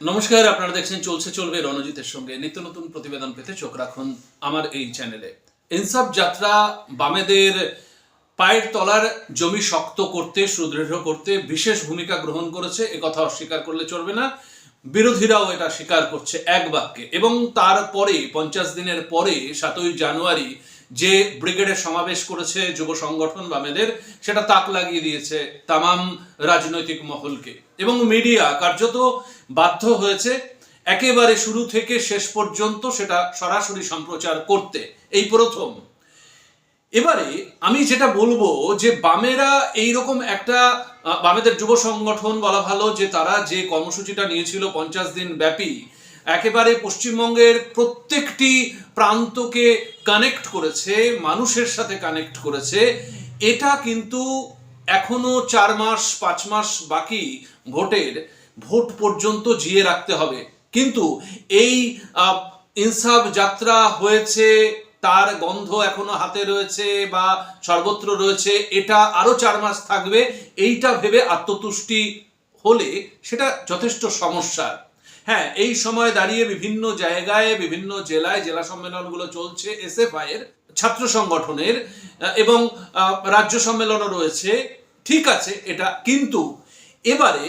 নমস্কার, আপনারা দেখছেন চলছে, চলবে রণজিতের সঙ্গে। নিত্য নতুন প্রতিবেদন পেতে চোখ রাখুন আমার এই চ্যানেলে। ইনসাফ যাত্রা, বামেদের পায়ের তলার জমি শক্ত করতে, সুদৃঢ় করতে বিশেষ ভূমিকা গ্রহণ করেছে কথা অস্বীকার করলে চলবে না। বিরোধীরাও এটা স্বীকার করছে এক বাক্যে। এবং তারপরে, পঞ্চাশ দিনের পরে, সাতই জানুয়ারি যে ব্রিগেডের সমাবেশ করেছে যুব সংগঠন বামেদের সেটা তাক লাগিয়ে দিয়েছে তামাম রাজনৈতিক মহলকে। এবং মিডিয়া কার্যত বাধ্য হয়েছে একেবারে শুরু থেকে শেষ পর্যন্ত সেটা সরাসরি সম্প্রচার করতে। এই প্রথম। এবারে আমি যেটা বলব যে বামেরা এই রকম একটা বামেদের যুব সংগঠন বলা ভালো যে তারা যে কর্মসূচিটা নিয়েছিল পঞ্চাশ দিন ব্যাপী একেবারে পশ্চিমবঙ্গের প্রত্যেকটি প্রান্তকে কানেক্ট করেছে, মানুষের সাথে কানেক্ট করেছে। এটা কিন্তু এখনও চার মাস, পাঁচ মাস বাকি ভোটের, ভোট পর্যন্ত জিয়ে রাখতে হবে। কিন্তু এই ইনসাফ যাত্রা হয়েছে, তার গন্ধ এখনও হাতে রয়েছে বা সর্বত্র রয়েছে, এটা আরও চার মাস থাকবে। এইটা ভেবে আত্মতুষ্টি হলে সেটা যথেষ্ট সমস্যা হ্যাঁ এই সময় দাঁড়িয়ে বিভিন্ন জায়গায়, বিভিন্ন জেলায় জেলা সম্মেলনগুলো চলছে এসএফআই এর ছাত্র সংগঠনের এবং রাজ্য সম্মেলনও রয়েছে। ঠিক আছে, এটা কিন্তু এবারে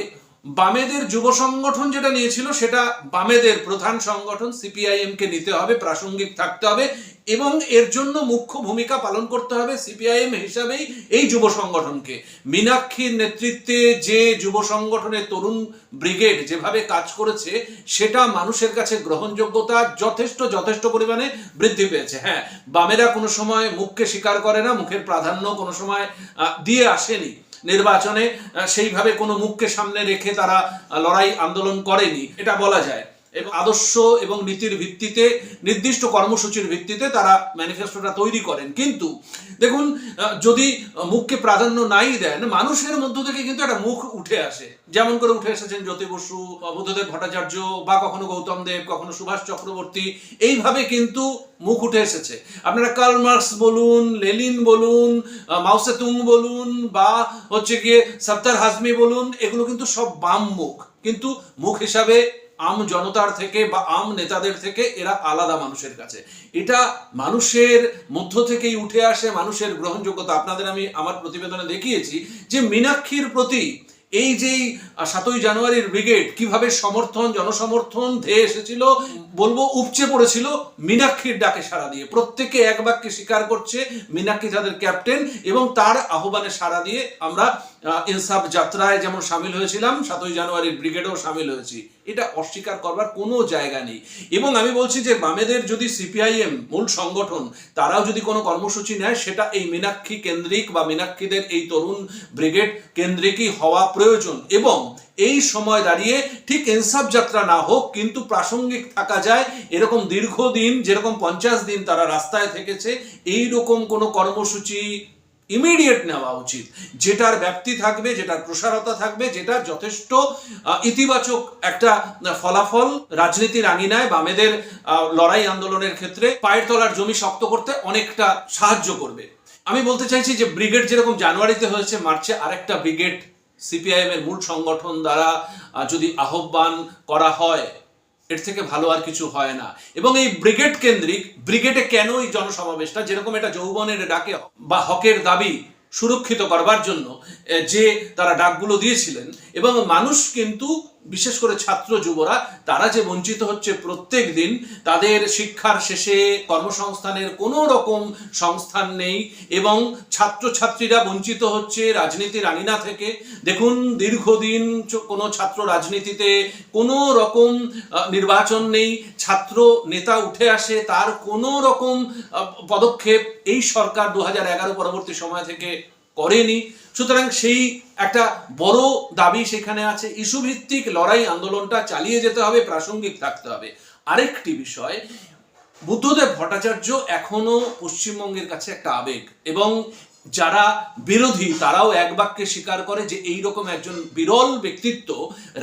বামেদের যুব সংগঠন যেটা নিয়েছিল, সেটা বামেদের প্রধান সংগঠন সিপিআইএম কে নিতে হবে, প্রাসঙ্গিক থাকতে হবে এবং এর জন্য মুখ্য ভূমিকা পালন করতে হবে সিপিআইএম হিসাবেই এই যুব সংগঠনকে। মীনাক্ষীর নেতৃত্বে যে যুব সংগঠনের তরুণ ব্রিগেড যেভাবে কাজ করেছে, সেটা মানুষের কাছে গ্রহণযোগ্যতা যথেষ্ট যথেষ্ট পরিমাণে বৃদ্ধি পেয়েছে। হ্যাঁ বামেরা কোনো সময় মুখকে স্বীকার করে না, মুখের প্রাধান্য কোনো সময় দিয়ে আসেনি। নির্বাচনে সেইভাবে কোনো মুখকে সামনে রেখে তারা লড়াই আন্দোলন করেনি। এটা বলা যায়। এবং আদর্শ এবং নীতির ভিত্তিতে, নির্দিষ্ট কর্মসূচির ভিত্তিতে তারা ম্যানিফেস্টোটা তৈরি করেন। কিন্তু দেখুন যদি মুখকে প্রাধান্য নাই দেন, মানুষের মধ্য থেকে কিন্তু একটা মুখ উঠে আসে। যেমন করে উঠে এসেছেন জ্যোতি বসু বুদ্ধদেব ভট্টাচার্য, বা কখনো গৌতম দেব, কখনো সুভাষ চক্রবর্তী, এইভাবে কিন্তু মুখ উঠে এসেছে। আপনারা কার্ল মার্কস বলুন লেলিন বলুন মাউসেতুং বলুন, বা হচ্ছে গিয়ে সত্তার হাজমি বলুন, এগুলো কিন্তু সব বাম মুখ। কিন্তু মুখ হিসাবে আম জনতার থেকে বা আম নেতাদের থেকে এরা আলাদা মানুষের কাছে। এটা মানুষের মধ্য থেকেই উঠে আসে, মানুষের গ্রহণযোগ্যতা। আপনাদের আমি আমার প্রতিবেদনে দেখিয়েছি যে মীনাক্ষীর প্রতি এই যেই সাতই জানুয়ারির ব্রিগেড কীভাবে সমর্থন, জনসমর্থন ধেয়ে এসেছিল, বলব উপচে পড়েছিল মীনাক্ষীর ডাকে সাড়া দিয়ে। প্রত্যেকে এক বাক্যে স্বীকার করছে মীনাক্ষী তাদের ক্যাপ্টেন এবং তার আহ্বানে সাড়া দিয়ে আমরা ইনসাফ যাত্রায় যেমন সামিল হয়েছিলাম, সাতই জানুয়ারির ব্রিগেডেও সামিল হয়েছি। এটা অস্বীকার করবার কোনো জায়গা নেই। এবং আমি বলছি যে, বামেদের যদি সিপিআইএম মূল সংগঠন, তারাও যদি কোনো কর্মসূচি নেয়, সেটা এই মীনাক্ষী কেন্দ্রিক বা মীনাক্ষীদের এই তরুণ ব্রিগেড কেন্দ্রিকই হওয়া প্রয়োজন। এবং এই সময় দাঁড়িয়ে ঠিক ইনসাফ যাত্রা না হোক, কিন্তু প্রাসঙ্গিক থাকা যায়, এরকম দীর্ঘদিন, যেরকম পঞ্চাশ দিন তারা রাস্তায় থেকেছে এই রকম কোনো কর্মসূচি ইমিডিয়েট নেওয়া উচিত। যেটার ব্যাপ্তি থাকবে, যেটার প্রসারতা থাকবে, যেটা যথেষ্ট ইতিবাচক একটা ফলাফল রাজনীতির আঙিনায় বামেদের লড়াই আন্দোলনের ক্ষেত্রে পায়ের তলার জমি শক্ত করতে অনেকটা সাহায্য করবে। আমি বলতে চাইছি যে ব্রিগেড যেরকম জানুয়ারিতে হয়েছে, মার্চে আরেকটা ব্রিগেড সিপিআইএম এর মূল সংগঠন দ্বারা যদি আহ্বান করা হয় এর থেকে ভালো আর কিছু হয় না। এবং এই ব্রিগেড কেন্দ্রিক, ব্রিগেডে কেন এই জনসমাবেশটা, যেরকম এটা যৌবনের ডাকে বা হকের দাবি সুরক্ষিত করবার জন্য যে তারা ডাকগুলো দিয়েছিলেন, এবং মানুষ কিন্তু বিশেষ করে ছাত্র যুবরা, তারা যে বঞ্চিত হচ্ছে প্রত্যেক দিন, তাদের শিক্ষার শেষে কর্মসংস্থানের কোনো রকম সংস্থান নেই এবং ছাত্রছাত্রীরা বঞ্চিত হচ্ছে রাজনীতির আঙিনা থেকে। দেখুন, দীর্ঘদিন কোনো ছাত্র রাজনীতিতে কোনো রকম নির্বাচন নেই, ছাত্র নেতা উঠে আসে, তার কোনো রকম পদক্ষেপ এই সরকার দু পরবর্তী সময় থেকে করেনি। সুতরাং সেই একটা বড় দাবি সেখানে আছে ইস্যু ভিত্তিক লড়াই আন্দোলনটা চালিয়ে যেতে হবে, প্রাসঙ্গিক থাকতে হবে। আরেকটি বিষয়, বুদ্ধদেব ভট্টাচার্য এখনও পশ্চিমবঙ্গের কাছে একটা আবেগ, এবং যারা বিরোধী তারাও এক বাক্যে স্বীকার করে যে এই রকম একজন বিরল ব্যক্তিত্ব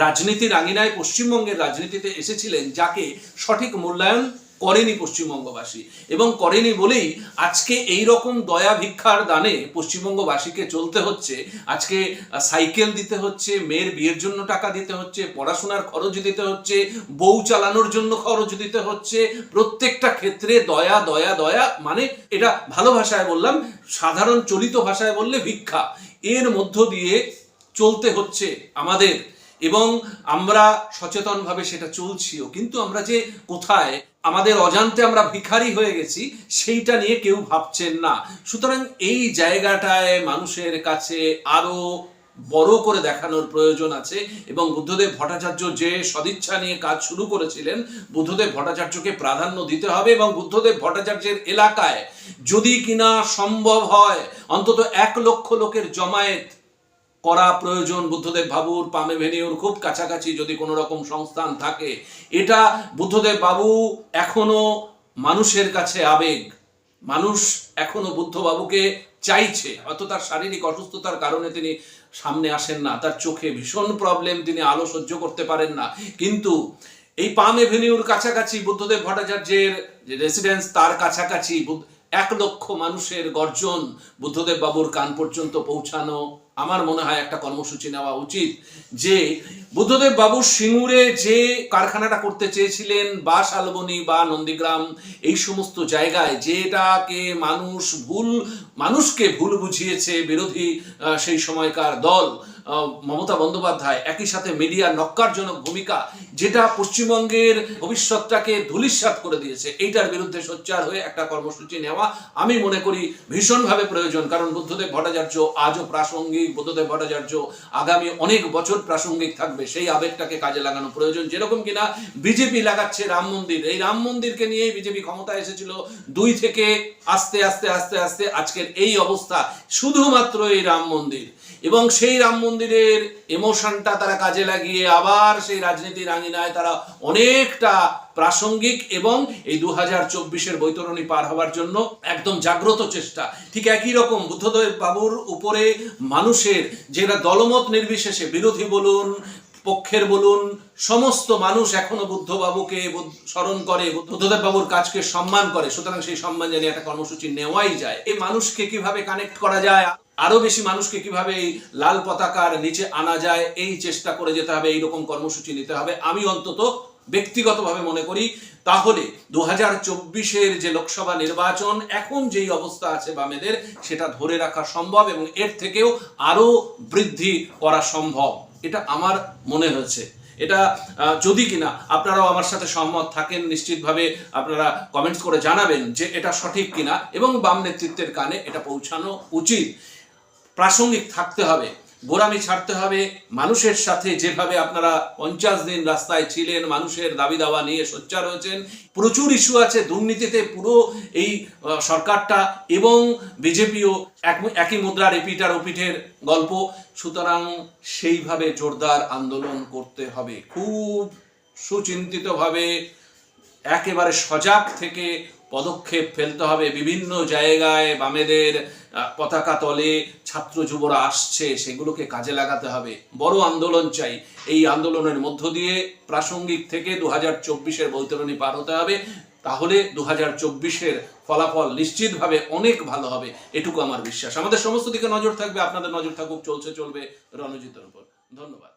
রাজনীতির আঙিনায় পশ্চিমবঙ্গের রাজনীতিতে এসেছিলেন, যাকে সঠিক মূল্যায়ন করেনি পশ্চিমবঙ্গবাসী। এবং করেনি বলেই আজকে এই রকম দয়া ভিক্ষার দানে পশ্চিমবঙ্গবাসীকে চলতে হচ্ছে, আজকে সাইকেল দিতে হচ্ছে, মেয়ের বিয়ের জন্য টাকা দিতে হচ্ছে, পড়াশোনার খরচ দিতে হচ্ছে, বউ চালানোর জন্য খরচ দিতে হচ্ছে, প্রত্যেকটা ক্ষেত্রে দয়া দয়া দয়া মানে এটা ভালো ভাষায় বললাম, সাধারণ চলিত ভাষায় বললে ভিক্ষা। এর মধ্য দিয়ে চলতে হচ্ছে আমাদের এবং আমরা সচেতনভাবে সেটা চলছিও। কিন্তু আমরা যে কোথায়, আমাদের অজান্তে আমরা ভিখারি হয়ে গেছি, সেইটা নিয়ে কেউ ভাবছেন না। সুতরাং এই জায়গাটায় মানুষের কাছে আরও বড় করে দেখানোর প্রয়োজন আছে এবং বুদ্ধদেব ভট্টাচার্য যে সদিচ্ছা নিয়ে কাজ শুরু করেছিলেন, বুদ্ধদেব ভট্টাচার্যকে প্রাধান্য দিতে হবে এবং বুদ্ধদেব ভট্টাচার্যের এলাকায় যদি কিনা সম্ভব হয়, অন্তত এক লক্ষ লোকের জমায়েত করা প্রয়োজন। বুদ্ধদেব বাবুর পামে ভেনিউর খুব কাছাকাছি যদি কোনো রকম সংস্থান থাকে। এটা বুদ্ধদেব বাবু এখনও মানুষের কাছে আবেগ। মানুষ এখনও বুদ্ধ বাবুকে চাইছে। হয়তো তার শারীরিক অসুস্থতার কারণে তিনি সামনে আসেন না। তার চোখে ভীষণ প্রবলেম তিনি আলো সহ্য করতে পারেন না। কিন্তু এই পাম এভিনিউর কাছাকাছি বুদ্ধদেব ভট্টাচার্যের যে রেসিডেন্স তার কাছাকাছি এক লক্ষ মানুষের গর্জন বুদ্ধদেব বাবুর কান পর্যন্ত পৌঁছানো আমার মনে হয় একটা কর্মসূচি নেওয়া উচিত যে বুদ্ধদেব বাবু সিঙ্গুরে যে কারখানাটা করতে চেয়েছিলেন, বা শালবনী, বা নন্দীগ্রাম, এই সমস্ত জায়গায়, যেটাকে মানুষ ভুল, মানুষকে ভুল বুঝিয়েছে বিরোধী সেই সময়কার দল মমতা বন্দ্যোপাধ্যায় একই সাথে মিডিয়া নক্কারজনক ভূমিকা, যেটা পশ্চিমবঙ্গের ভবিষ্যৎটাকে ধূলিসাৎ করে দিয়েছে। এইটার বিরুদ্ধে সোচ্চার হয়ে একটা কর্মসূচি নেওয়া আমি মনে করি ভীষণভাবে প্রয়োজন। কারণ বুদ্ধদেব ভট্টাচার্য আজও প্রাসঙ্গিক, বুদ্ধদেব ভট্টাচার্য আগামী অনেক বছর প্রাসঙ্গিক থাকবে। সেই আবেগটাকে কাজে লাগানো প্রয়োজন। যেরকম কিনা বিজেপি লাগাচ্ছে রাম মন্দির। এই রাম মন্দিরকে নিয়েই বিজেপি ক্ষমতা এসেছিল দুই থেকে আস্তে আস্তে আস্তে আস্তে আজকের এই অবস্থা। শুধুমাত্র এই রাম মন্দির। এবং সেই রাম মন্দিরের ইমোশনটা তারা কাজে লাগিয়ে আবার সেই রাজনীতির আঙিনায় তারা অনেকটা প্রাসঙ্গিক এবং এই দু হাজার চব্বিশের বৈতরণী পার হওয়ার জন্য একদম জাগ্রত চেষ্টা। ঠিক একই রকম বুদ্ধদেব বাবুর উপরে মানুষের যেটা দলমত নির্বিশেষে বিরোধী বলুন, পক্ষের বলুন, সমস্ত মানুষ এখনও বুদ্ধবাবুকে বুদ্ধ- স্মরণ করে বুদ্ধদেব বাবুর কাজকে সম্মান করে। সুতরাং সেই সম্মান জানিয়ে একটা কর্মসূচি নেওয়াই যায়। এই মানুষকে কীভাবে কানেক্ট করা যায়? আরও বেশি মানুষকে কীভাবে এই লাল পতাকার নিচে আনা যায়, এই চেষ্টা করে যেতে হবে এইরকম কর্মসূচি নিতে হবে, আমি অন্তত ব্যক্তিগতভাবে মনে করি, তাহলে দু হাজার চব্বিশের যে লোকসভা নির্বাচন, এখন যেই অবস্থা আছে বামেদের, সেটা ধরে রাখা সম্ভব এবং এর থেকেও আরও বৃদ্ধি করা সম্ভব। এটা আমার মনে হয়েছে। এটা যদি কিনা আপনারাও আমার সাথে সহমত থাকেন, নিশ্চিতভাবে আপনারা কমেন্টস করে জানাবেন যে এটা সঠিক কিনা এবং বাম নেতৃত্বের কানে এটা পৌঁছানো উচিত। প্রাসঙ্গিক থাকতে হবে, গোড়ামি ছাড়তে হবে, মানুষের সাথে যেভাবে আপনারা পঞ্চাশ দিন রাস্তায় ছিলেন, মানুষের দাবি দাওয়া নিয়ে সোচ্চার হয়েছেন, প্রচুর ইস্যু আছে, দুর্নীতিতে পুরো এই সরকারটা এবং বিজেপিও একই মুদ্রার এপিটার ওপিঠের গল্প। সুতরাং সেইভাবে জোরদার আন্দোলন করতে হবে। খুব সুচিন্তিতভাবে, একেবারে সজাগ থেকে পদক্ষেপ ফেলতে হবে। বিভিন্ন জায়গায় বামেদের পতাকা তলে ছাত্র যুবরা আসছে, সেগুলোকে কাজে লাগাতে হবে। বড় আন্দোলন চাই। এই আন্দোলনের মধ্য দিয়ে প্রাসঙ্গিক থেকে দু হাজার চব্বিশের বৈতরণী পার হতে হবে। তাহলে দু হাজার চব্বিশের ফলাফল নিশ্চিতভাবে অনেক ভালো হবে। এটুকু আমার বিশ্বাস। আমাদের সমস্ত দিকে নজর থাকবে। আপনাদের নজর থাকুক, চলছে, চলবে রণজিতের উপর। ধন্যবাদ।